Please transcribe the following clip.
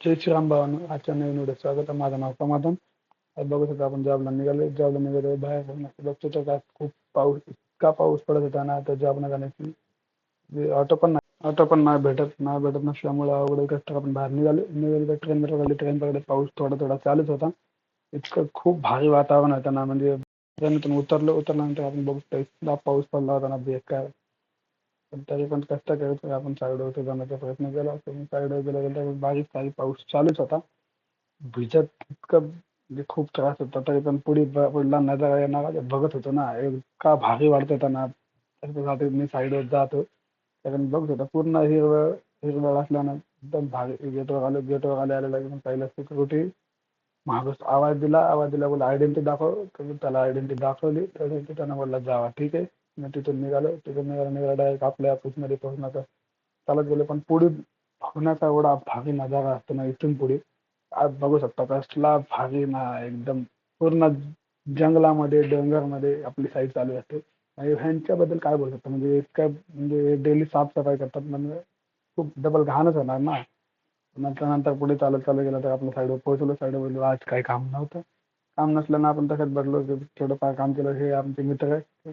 जय श्रीराम भावानो आजच्या नवीन व्हिडिओ स्वागत. आहे माझं नाव समाधान आज बघत होता आपण जॉबला निघालो जॉबला निघाले बाहेर बघतो तर काय खूप पाऊस इतका पाऊस पडत होता ना तर जॉबला जाण्याची. ऑटो पण नाही ऑटो पण नाही भेटत नाही भेटत नसल्यामुळे अवघड कष्ट आपण बाहेर निघालो निघाले तर ट्रेन पकडली ट्रेन पकडत पाऊस थोडा थोडा चालूच होता. इतकं खूप भारी वातावरण होतं ना म्हणजे ट्रेनतून उतरलो उतरल्यानंतर आपण बघू इतका पाऊस पडला होता ना बेकार. पण तरी पण कष्ट करत आपण साईडवरती जाण्याचा प्रयत्न केला. पण साईडवर गेलं गेल्या बारीक सारीक पाऊस चालूच होता. भिजत इतकं म्हणजे खूप त्रास होता. तरी पण पुढे पुढला नजारा येणार बघत होतो ना. इतका भारी वाटत होता ना. त्याच्यासाठी मी साईडवर जातो. कारण बघत होता. पूर्ण हिरवळ हिरवळ असल्यानं एकदम भारी. गेटवर आलो गेटवर आले आले लगेच पहिला सिक्युरिटी माणूस आवाज दिला. आवाज दिला बोला आयडेंटिटी दाखव. तर त्याला आयडेंटिटी दाखवली. तर त्यानं बोलला जावा. ठीक आहे. मग तिथून निघालो. तिथून निघालो निघालो. डायरेक्ट आपल्या ऑफिसमध्ये पोहोचण्याचा चालत गेलो. पण पुढे बघण्याचा एवढा भारी नजारा असतो ना इथून पुढे. आज बघू शकता कसला भारी ना एकदम. पूर्ण जंगलामध्ये डोंगरमध्ये आपली साईड चालू असते. ह्यांच्याबद्दल काय बोलू शकतो? म्हणजे इतकं म्हणजे डेली साफसफाई करतात. म्हणजे खूप डबल घाणच होणार ना. नंतर नंतर पुढे चालत चालत गेलं तर आपल्या साईडवर पोहोचलो. साईडवर बोललो आज काही काम नव्हतं. काम नसल्यानं आपण तसंच बघलो थोडंफार काम केलं. हे आमचे मित्र आहे